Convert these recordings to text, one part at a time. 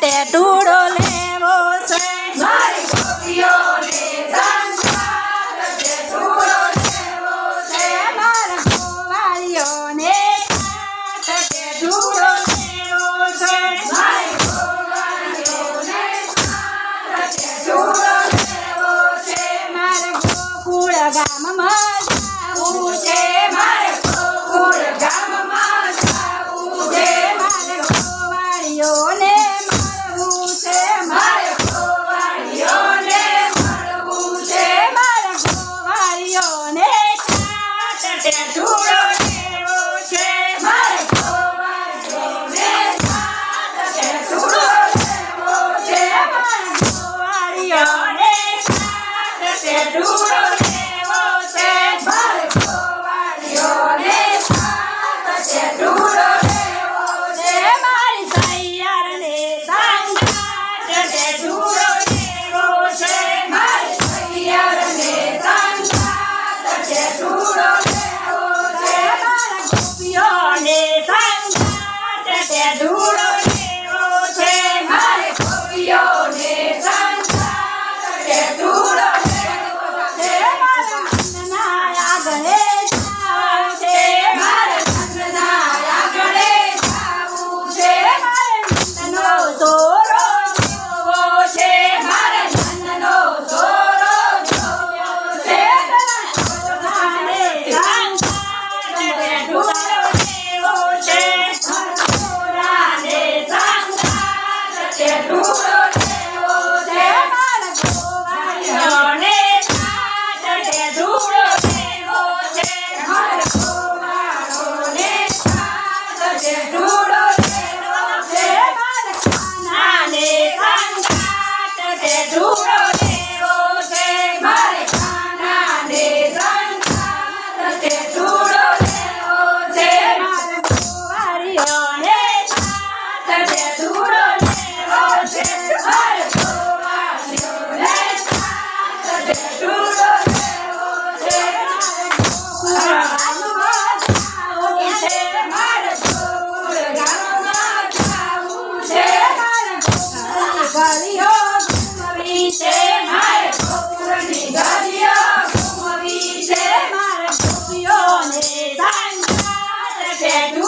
માટે ટૂડો લેવો છે. મારી ગોપીઓને સંસાર છે. ટૂડો લેવો Hallelujah. ભે ભે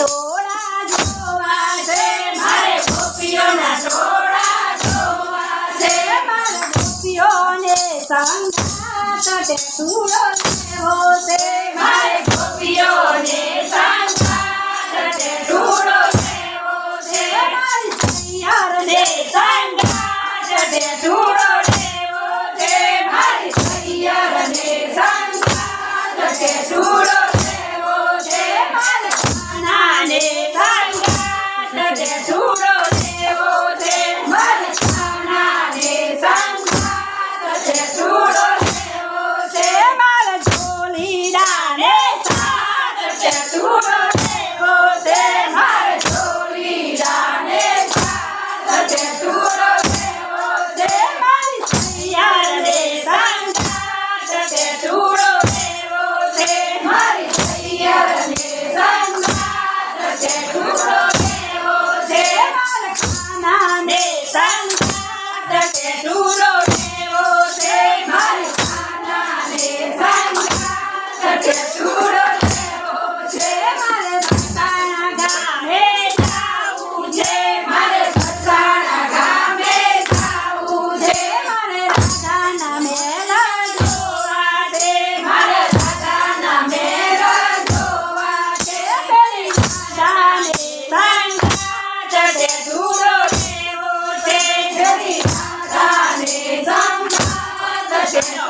ટોળા જોવા છે મારે ગોપીઓના ટોળા જોવા છે. મારે ગોપીઓને સંગાત ટૂળો લેવો છે. Thank.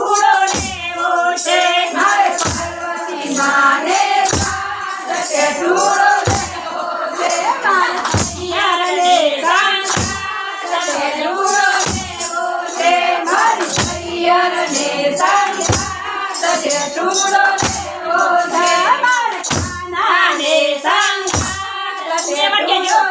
Thank you.